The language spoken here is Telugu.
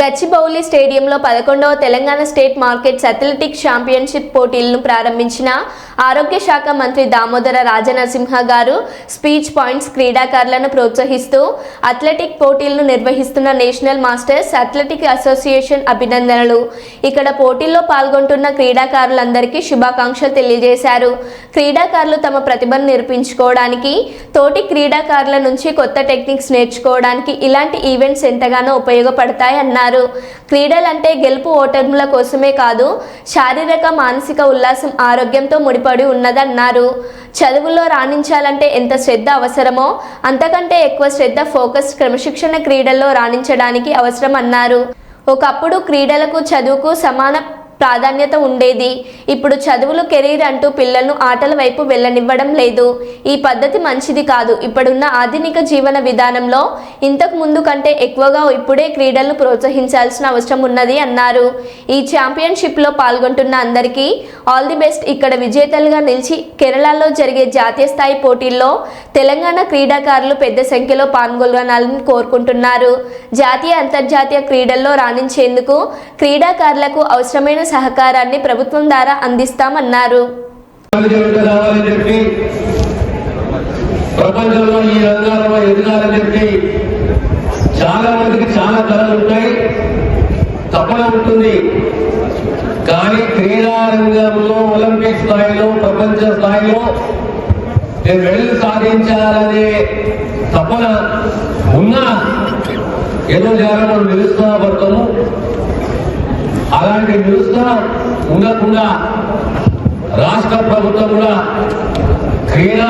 గచ్చిబౌలి స్టేడియంలో పదకొండవ Telangana state markets athletics championship పోటీలను ప్రారంభించిన ఆరోగ్య శాఖ మంత్రి దామోదర రాజనరసింహ గారు స్పీచ్ పాయింట్స్ క్రీడాకారులను ప్రోత్సహిస్తూ అథ్లెటిక్ పోటీలను నిర్వహిస్తున్న నేషనల్ మాస్టర్స్ అథ్లెటిక్ అసోసియేషన్ అభినందనలు. ఇక్కడ పోటీల్లో పాల్గొంటున్న క్రీడాకారులందరికీ శుభాకాంక్షలు తెలియజేశారు. క్రీడాకారులు తమ ప్రతిభను నిరూపించుకోవడానికి తోటి క్రీడాకారుల నుంచి కొత్త టెక్నిక్స్ నేర్చుకోవడానికి ఇలాంటి ఈవెంట్స్ ఎంతగానో ఉపయోగపడతాయి అన్నారు క్రీడలంటే గెలుపు ఓటముల కోసమే కాదు శారీరక మానసిక ఉల్లాసం ఆరోగ్యంతో ముడిపడి ఉన్నదన్నారు. చదువుల్లో రాణించాలంటే ఎంత శ్రద్ధ అవసరమో అంతకంటే ఎక్కువ శ్రద్ధ ఫోకస్ క్రమశిక్షణ క్రీడల్లో రాణించడానికి అవసరం అన్నారు ఒకప్పుడు క్రీడలకు చదువుకు సమాన ప్రాధాన్యత ఉండేది. ఇప్పుడు చదువులు కెరీర్ అంటూ పిల్లలను ఆటల వైపు వెళ్ళనివ్వడం లేదు. ఈ పద్ధతి మంచిది కాదు. ఇప్పుడున్న ఆధునిక జీవన విధానంలో ఇంతకు ముందు కంటే ఎక్కువగా ఇప్పుడే క్రీడలను ప్రోత్సహించాల్సిన అవసరం ఉన్నది అన్నారు. ఈ ఛాంపియన్షిప్లో పాల్గొంటున్న అందరికీ ఆల్ ది బెస్ట్. ఇక్కడ విజేతలుగా నిలిచి కేరళలో జరిగే జాతీయ స్థాయి పోటీల్లో తెలంగాణ క్రీడాకారులు పెద్ద సంఖ్యలో పాల్గొనాలని కోరుకుంటున్నారు. జాతీయ అంతర్జాతీయ క్రీడల్లో రాణించేందుకు క్రీడాకారులకు అవసరమైన సహకారాన్ని ప్రభుత్వం ద్వారా అందిస్తామన్నారు. చెప్పి ప్రపంచంలో ఈ రంగాల్లో ఎదగాలని చెప్పి చాలా మందికి చాలా కళలు ఉంటాయి. తపన ఉంటుంది. కానీ క్రీడా రంగంలో ఒలింపిక్ స్థాయిలో ప్రపంచ స్థాయిలో నేను వెళ్ళి సాధించాలనే తపన ఉన్నా. ఏదో జాగా మనం నిరుత్సాహపడతాము అలాంటి నిరుత్సాహం ఉండకుండా రాష్ట్ర ప్రభుత్వం కూడా క్రీడా